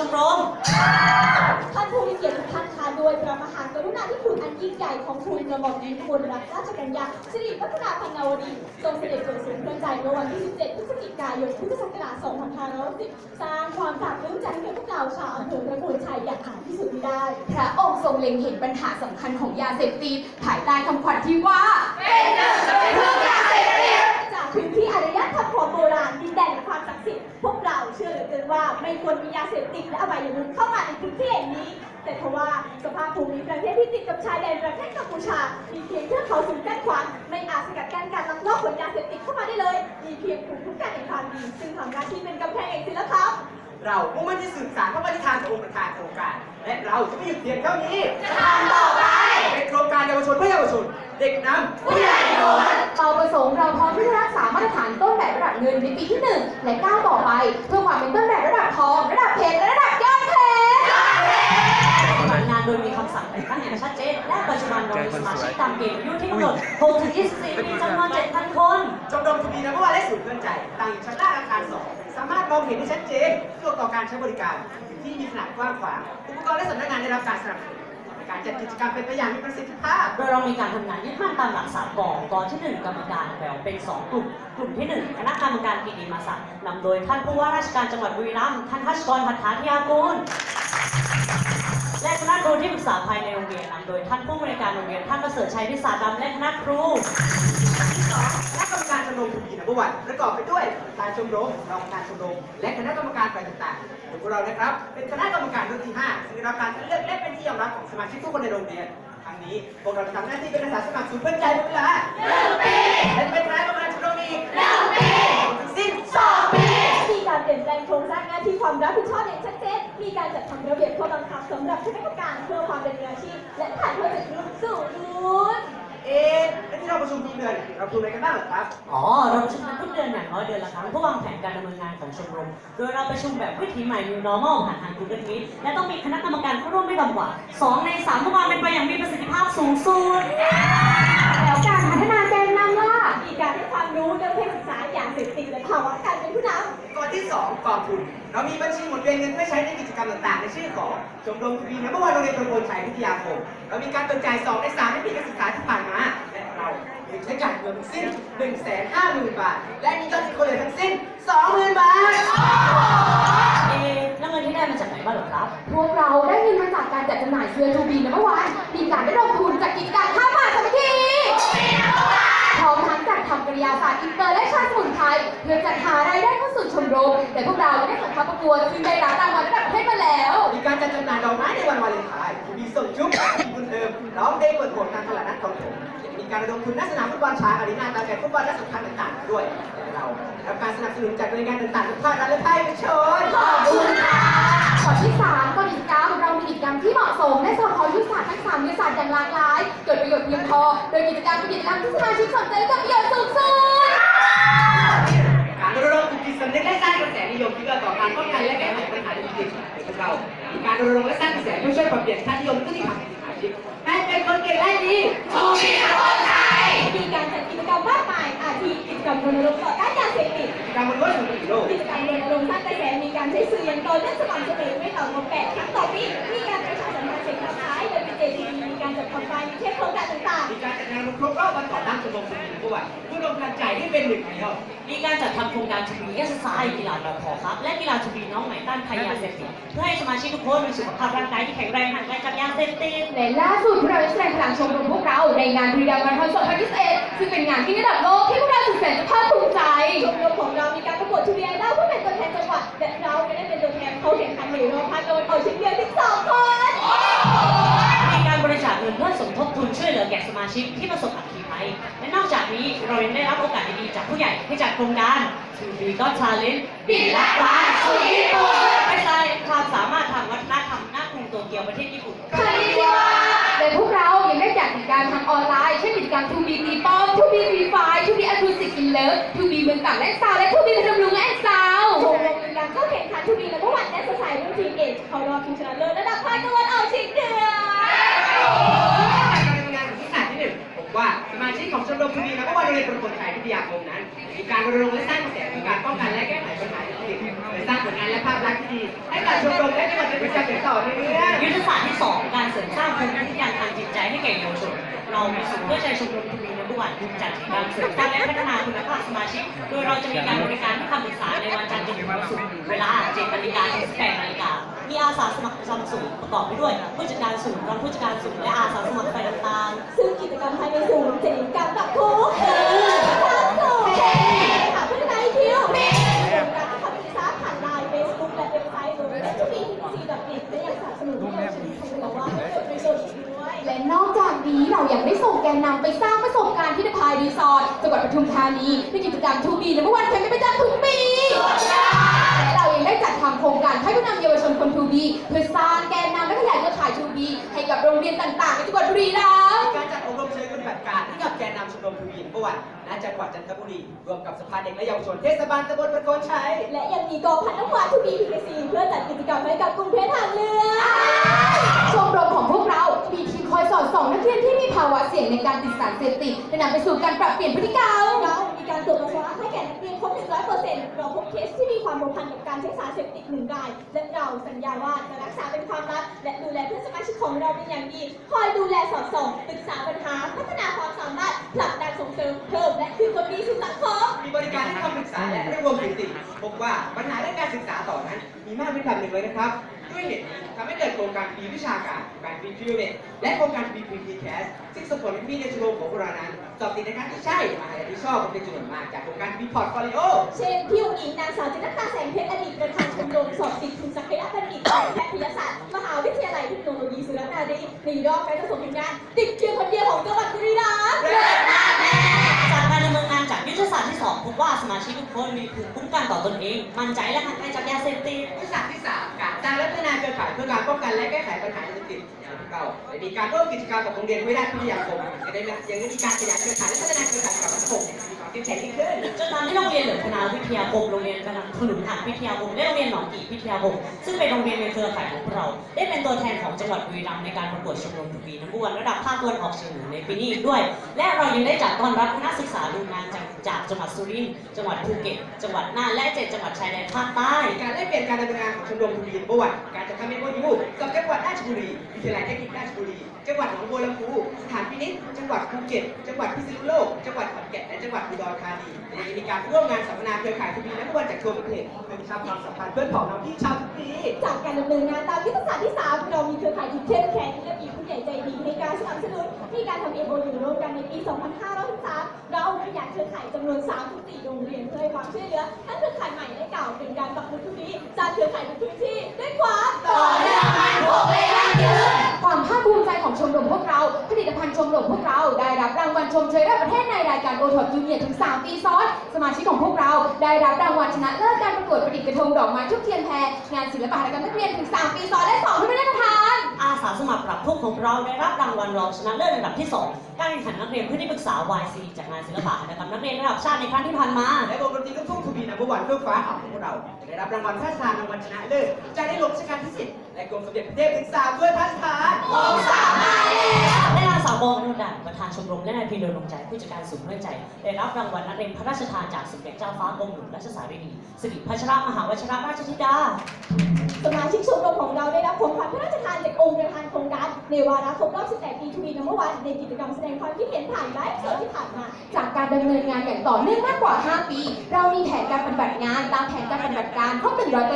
ชมรม ท่านผู้มีเกียรติทุกท่านค่ะโดยพระมหากรุณาธิคุณอันยิ่งใหญ่ของคุณกระหม่อมหญิงอุบลรัตนราชกัญญาสิริวัฒนาพันนาวดีทรงเสด็จเกิดสูงเพื่อใจเมื่อวันที่ 17 พฤศจิกายน พุทธศักราช 2510สร้างความปราบปลื้มใจให้แก่พวกเราชาวอำเภอพระโพชัยอย่างหาที่สุดไม่ได้ พระองค์ทรงเล็งเห็นปัญหาสำคัญของยาเสพติดภายใต้คำขวัญที่ว่าจากพื้ นที่อารยธรรมของโบราณดินแดนแห่งความศักดิ์สิทธิ์พวกเราเชื่อเหลือเกินว่าไม่ควรมียาเสพติดและอบายมุขเข้ามาในพื้นที่แห่งนี้ แต่ทว่าสภาพภูมิประเทศที่ติดกับชายแดนประเทศกัมพูชา มีเพียงเทือกเขาสูงกั้นขวางไม่อาจสกัดกั้นการลักลอบขนยาเสพติดเข้ามาได้เลย มีเพียงภูมิคุ้มกันแห่งความดีซึ่งทำหน้าที่เป็นกำแพงแห่งศิลธรรมเรามุ่งมั่นที่สืบสานพระปฏิทานขององค์ประธานโครงการ และเราจะไม่หยุดเพียงเท่านี้จะทำต่อไป เป็นโครงการเยาวชนเพื่อเยาวชน เด็กนำผู้ใหญ่โดนเป้าประสงค์เราพร้อมที่จะรักษามาตรฐานต้นแบบระดับเงินในปีที่ 1 และก้าวต่อไปเพื่อความเป็นต้นแบบระดับทองระดับเพชรและระดับยอดเพชรปฏิบัติงานโดยมีคำสั่งแต่งตั้งอย่างชัดเจนและปัจจุบันเรามีสมาชิกตามเกณฑ์อายุที่กำหนด6ถึง24ปีจำนวน7,000 คนชมรมทวีนะเมื่อวานและศูนย์เพื่อนใจตั้งอยู่ชั้นล่างอาคารสองสามารถมองเห็นได้ชัดเจนสะดวกต่อการใช้บริการที่มีขนาดกว้างขวางอุปกรณ์และสำนักงานได้รับการสนับสนุนใน การจัดกิจกรรมเป็นไปอย่างมีประสิทธิภาพ โดยเรามีการทำงานยึดมั่นตามหลักสากลกองที่1กรรมการแบ่งเป็น2กลุ่ม กลุ่มที่1คณะกรรมการกิติมาศักดิ์นำโดยท่านผู้ว่าราชการจังหวัดบุรีรัมย์ท่านทัชกรพัฒนาธิยากูลและคณะครูที่ปรึกษาภายในโรงเรียนนำโดยท่านผู้บริการโรงเรียนท่านประเสริฐชัยพิสารดำและคณะครู คณะกรรมการชมรมทวีนะเมื่อวานประกอบไปด้วยประธานชมรมรองประธานชมรมและคณะกรรมการฝ่ายต่างๆ โดยพวกเรานะครับ เป็นคณะกรรมการรุ่นที่5ซึ่งได้รับการคัดเลือกและเป็นที่ยอมรับของสมาชิกทุกคนในโรงเรียนครั้งนี้พวกเราจะทำหน้าที่เป็นอาสาสมัครศูนย์เพื่อนใจเป็นเวลาหนึ่งปีและจะเป็นคณะกรรมการชมรมอีกหนึ่งปีทั้งสิ้นสองปีมีการเปลี่ยนแปลงโครงสร้างหน้าที่ความรับผิดชอบอย่างชัดเจนมีการจัดทำระเบียบข้อบังคับสำหรับคณะกรรมการเพื่อความเป็นมืออาชีพและถ่ายทอดจากรุ่นสู่รุ่นเอ๊ะแล้ว ที่เราประชุมทุกเดือนเราประชุมอะไรกันบ้างเหรอครับ อ๋อ เราประชุมกันทุกเดือนอย่างน้อยเดือนละครั้งเพื่อวางแผนการดำเนินงานของชมรม โดยเราประชุมแบบวิถีใหม่ New Normal ผ่านทาง Google Meet และต้องมีคณะกรรมการเข้าร่วมไม่ต่ำกว่า 2 ใน3เพื่อความเป็นไปอย่างมีประสิทธิภาพสูงสุด แล้วการพัฒนาแกนนำล่ะมีการให้ความรู้เรื่องเพศศึกษาอย่างเสพติดและภาวะการเป็นผู้นำก่อนที่ 2 กองทุน เรามีบัญชีหมุนเวียนเงินเพื่อใช้ในกิจกรรมต่างๆ ในชื่อของชมรมทวีนะเมื่อวานโรงเรียนประโคนชัยวิทยาคม เรามีการเบิกจ่าย2ใน3ในปีการศึกษาที่ผ่านมา และเรามีใช้จ่ายเงินทั้งสิ้น 1 5 0 0 0 0 บาท และมียอดที่คนเหลือทั้งสิ้น 20,000 บาท เอ๊ะแล้วเงินที่ได้มาจากไหนบ้างเหรอครับ พวกเราได้เงินมาจากการจัดจำหน่ายเสื้อทูบีนะเมื่อวานมีการได้ลงทุนจากกิจการข้ามผ่านสามัคคีพร้อมทั้งจัดทำกริยาศาสตร์อินเตอร์และชาติสมุนไพรเพื่อจัดหารายได้เข้าสู่ชมรมแต่พวกเราได้สัมภาษณ์ประกวดซึ่งได้รับรางวัลระดับประเทศมาแล้ว มีการจัดจำหน่ายดอกไม้ในวันวาเลนไทน์มีส่งจุ๊บมีบุญเดิม ร้องเพลงเปิดโหมดทางตลาดนัดของผมมีการระดมทุนนักสนามฟุตบอลชางอารีนาตามแบบฟุตบอลและสำคัญต่างๆด้วยเราได้รับการสนับสนุนจากหน่วยงานต่างๆทุกภาครัฐและภาคเอกชนขอบคุณค่ะข้อที่3ก็กิจกรรมเรามีกิจกรรมที่เหมาะสมและสอดคล้องยุทธศาสตร์ทั้งสามยุทธศาสตร์อย่างหลากหลายเกิดประโยชน์เพียงพอ โดยกิจกรรมเป็นกิจกรรมที่สมาชิกสนใจและเกิดประโยชน์สูงสุดการรณรงค์ปลุกจิตสำนึกและสร้างกระแสนิยมที่เกิดต่อการป้องกันและแก้ไขปัญหาในชีวิตของเรา การรณรงค์และสร้างกระแสเพื่อช่วยปรับเปลี่ยนค่านิยมและพฤติกรรมขอ คนเก่งและดีมีการจัดกิจกรรมมากมายอาทิกิจกรรมรณรงค์ต่อต้านยาเสพติดการบนรถสู่อีกโลกกิจกรรมรณรงค์สร้างกระแสมีการใช้สื่ออย่างต่อเนื่องสม่ำเสมอไม่ต่ำกว่าแปดครั้งต่อปี การจัดคอมไบน์มีเทปโครงการต่างๆมีการจัดงานครบรอบวันต่อต้านชมรมผู้หญิงด้วยผู้รวมพลังใจที่เป็นหนึ่งเดียวมีการจัดทำโครงการทูบีเอสไซกีฬาแบบพอครับ และกีฬาทูบีน้องใหม่ต้านภัยยาเสพติดเพื่อให้สมาชิกทุกคนมีสุขภาพร่างกายที่แข็งแรงห่างไกลจากยาเสพติดและล่าสุดพวกเราได้แสดงพลังชมรมพวกเราในงานบรีดามันทอน2021ซึ่งเป็นงานที่ระดับโลกที่พวกเราสุดแสนจะภาคภูมิใจชมรมของเรามีการประกวดทูบีไอดอลเพื่อเป็นตัวแทนจังหวัดและเราจะได้เป็นตัวแทนเขาแข่งขันในรอบพันโดยเอาชิ้นเดียวถึงสองคน มาชิกที่ประสบอัคคีภัยและนอกจากนี้เรายังได้รับโอกาสดีๆจากผู้ใหญ่ให้จัดโครงการ To Be God Challenge ปีละล้านสู่ญี่ปุ่นไม่ใช่ความสามารถทางวัฒนธรรมหน้ากรุงโตเกียวประเทศญี่ปุ่นคานิวาและพวกเรายังได้จัดกิจกรรมทางออนไลน์เช่นกิจกรรม 2B ตีป้อม 2B ฟรีไฟ 2B อะคูสติกอินเลิฟ 2B เมืองต่างและซาวและ 2B พนมรุ้งและซาวชมรมมีการเข้าแข่งขันทูบีและเมื่อวันแอสไซรุ่นทีมเอจเขารอบชิงชนะเลิศระดับภาคตะวันออกเฉียงเหนือ ของชมรมทุนีและก็วันโรงเรียนประคนชัยวิทยาคมนั้น มีการรณรงค์และสร้างกระแสในการป้องกันและแก้ไขปัญหาเศรษฐกิจโดยสร้างผลงานและภาพลักษณ์ที่ดีให้กับชมรมและจังหวัดจะมีการติดต่อเนี่ยยุทธศาสตร์ที่2การเสริมสร้างภูมิคุ้มกันทางจิตใจให้แก่เยาวชนเรามีศูนเพื่อใจชมรมทวีในบุวันจัดกิจกรรมเสริมสร้างและพัฒนาคุณภาพสมาชิก โดยเราจะมีการบริการให้คำปรึกษาในวันจันทร์จนถึงวันศุกร์เวลา7นาฬิกาถึง18นาฬิกา อาสาสมัครประจำศูนย์ประกอบไปด้วยผู้จัดการศูนย์รองผู้จัดการศูนย์และอาสาสมัครฝ่ายต่างๆซึ่งกิจกรรมภายในศูนย์จะมีการกับทุกทั้งศูนย์ค่ะพัฒนาคิวมีการทำดีไซน์ผ่านไลน์เฟซบุ๊กและเว็บไซต์โดย s b t c n e t และยังสนับสนุนให้เยาวชนไทยบอกว่าให้เกิดประโยชน์อีกด้วยและนอกจากนี้เรายังได้ส่งแกนนำไปสร้างประสบการณ์ที่นภายรีสอร์ทจังหวัดปทุมธานีในกิจกรรมทูบีและเมื่อวันแข่งเป็นประจำทุกปี ทำโครงการให้ผู้นำเยาวชนคนทูบีเพื่อสร้างแกนนำและขยายเครือข่ายทูบีให้กับโรงเรียนต่างๆในจังหวัดบุรีรัมย์การจัดอบรมเชิงปฏิบัติการให้กับแกนนำชมรมทวีประวัติณจังหวัดจันทบุรีรวมกับสภาเด็กและเยาวชนเทศบาลตำบลประโคนชัยและยังมีกองพันน้ำหวานทูบีพีเคซีเพื่อจัดกิจกรรมให้กับกรุงเทพทางเรือชมรมของพวกเรามีทีมคอยสอนสองนักเรียนที่มีภาวะเสี่ยงในการติดสารเสพติดและนำไปสู่การปรับเปลี่ยนพฤติกรรมเรามีการตรวจปัสสาวะให้แก่นักเรียนครบ100%เราพบเคสที่มี ความผูกพันกับการใช้สารเสพติดหนึ่งราย และเราสัญญาว่าจะรักษาเป็นความลับและดูแลเพื่อนสมาชิกของเราเป็นอย่างดี คอยดูแลสอดส่องปรึกษาปัญหา พัฒนาความสามารถผลักดันส่งเสริมเพิ่มและคือคนดีสู่สังคมมีบริการให้คำปรึกษาและรวมสถิติพบว่าปัญหาเรื่องการศึกษาต่อนั้น มีมากเป็นลำหนึ่งเลยนะครับ ด้วยเหตุนี้ทำให้เกิดโครงการปีวิชาการการปีพิเวทและโครงการปีพีพีแคสซึ่งส่งผลให้พี่ในชมรมของพวกเรานั้นสอบติดในการที่ใช่มหาลัยที่ชอบเป็นจำนวนมากจากโครงการปีพอร์ตฟอลิโอเช่นพี่อุ๋งอิงนางสาวจินตตาแสงเพชรอดีตประธานชมรมสอบติดทุนศักยภาพอีกแพทยศาสตร์มหาวิทยาลัยเทคโนโลยีสุรนารีในรอบการประสบผลงาน ติดเพียงคนเดียวของจังหวัดบุรีรัมย์จากการดำเนินงานจากยุทธศาสตร์ที่ 2 พบว่าสมาชิกทุกคนมีภูมิคุ้มกันต่อตนเอง มั่นใจและห่างไกลจากยาเสพติดยุทธศาสตร์ที่ 3 การ นาเครือข่ายเพื่อการป้องกันและแก้ไขปัญหายาเสพติดเก่าและมีการร่วมกิจกรรมกับโรงเรียนวิทยาพิทยาคมยังได้ยังได้มีการขยายเครือข่ายและพัฒนาเครือข่ายกับสังคม มีควแข็งขึ้นจนทำให้โรงเรียนเหลือคณะวิทยาคมโรงเรียนกำลังขนุนหักวิทยาคมและโรงเรียนหนองกี่วิทยาคมซึ่งเป็นโรงเรียนในเครือข่ายของเรา ได้เป็นตัวแทนของจังหวัดบุรีรัมย์ในการประกวดชมรมทวีน้ำวนระดับภาคตะวันออกเฉียงเหนือในปีนี้ด้วย และเรายังได้จัดต้อนรับคณะศึกษาดูงานจากจากจังหวัดสุรินทร์จังหวัดภูเก็ตจังหวัดน่านและเจ็ดจังหวัดชายแดนภาคใต้ การแลกเปลี่ยนการดำเนินงานของชมรมทวีประวัติการ ทำเอ็มโอยูกับจังหวัดราชบุรีวิทยาลัยเทคนิคราชบุรี จังหวัดหนองบัวลำพูสถานพินิจจังหวัดภูเก็ต จังหวัดพิษณุโลก จังหวัดขอนแก่นและจังหวัดอุดรธานีและยังมีการร่วมงานสัมมนาเครือข่ายทวีและวันจากทั่วประเทศเพื่อสร้างความสัมพันธ์เพื่อนผองน้องพี่ชาวทวีจากการดำเนินงานตามยุทธศาสตร์ที่3เรามีเครือข่ายที่เข้มแข็งและมีผู้ใหญ่ใจดีในการสนับสนุน มีการทำ MOU ร่วมกันในปี 2563เราขยายเครือข่ายจำนวน 34 โรงเรียนเพื่อให้ความช่วยเหลือทั้งเครือข่ายใหม่และเก่าเป็นการปรับปรุงทุกนี้สร้างเครือข่ายในพื้นที่ด้วยความต่อเนื่องมั่นคงและยั่งยืนความภาคภูมิใจของชมรมพวกเรา ผลิตภัณฑ์ชมรมพวกเรา ได้รับรางวัลชมเชยระดับประเทศในรายการโอท็อปยูเนียถึง 3 ปีซ้อน สมาชิกของพวกเราได้รับรางวัลชนะเลิศการประกวดประดิษฐ์กระทงดอกไม้ทุกเทียนแพรงานศิลปะหัตถกรรนักเรียนถึง 3 ปีซ้อนและ2ท่านประธานอาสาสมัครปรับทุกข์ของเราได้รับรางวัลรองชนะเลิศระดับที่ 2 การแข่งขันนักเรียนเพื่อที่ปรึกษา YC จากงานศิลปะหัตถกรรมนักเรียนระดับชาติในครั้งที่ผ่านมา และวงดนตรีลูกทุ่งทวีนัมเบอร์วันเพื่อฟ้าของพวกเราได้รับรางวัลพระราชทานรางวัลชนะเลิศจากในหลวงรัชกาลที่10และกรมสมเด็จพระเทพศึกษาด้วยพระราชทานและนางสาวบองอนุดันประธานชมรมและนายพีเรือลงใจผู้จัดการศูนย์เพื่อนใจ ได้รับรางวัลนักเรียนพระราชทานจากสมเด็จเจ้าฟ้ากรมหลวงราชสารีนีสิริพัชรมหาวชิรราชธิดาสมาชิกชมรมของเราได้รับของขวัญพระราชทานจากองค์ประธานโครงการ ในวาระครบรอบ 18 ปีทวีนเมื่อวันในกิจกรรมแสดงความคิดเห็นผ่านไลฟ์สดที่ผ่านมา จากการดำเนินงานอย่างต่อเนื่องมากกว่า 5 ปี เรามีแผนการปฏิบัติงาน ตามแผนการปฏิบัติการครบ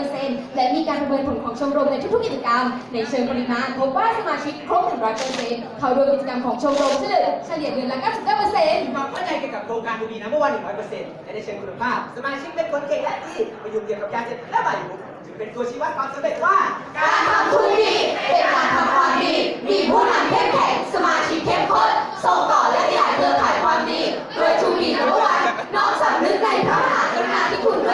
100%และมีการประเมินผลของชมรมในทุกๆกิจกรรม ในเชิงปริมาณพบว่าสมาชิกครบ 100%เข้าร่วมกิจกรรมของชมรมเฉลี่ยเฉลี่ยเดือนละ 99%ความเข้าใจเกี่ยวกับโครงการทวีนัมเบอวัน100%และในเชิงคุณภาพ สมาชิกเป็นคนเก่งและดีไม่ยุ่งเกี่ยวกับยาเสพติดและใบายมุก จึงเป็นตัวชี้วัดความสำเร็จว่า การทำทุนดีเป็นการทำความดี มีผู้นำเข้มแข็งสมาชิกเข้มข้นส่งต่อและขยายเครือข่ายความดี โดยทูบีนวันน้อมสำนึกในพระมหากรุณาธิคุณด้วย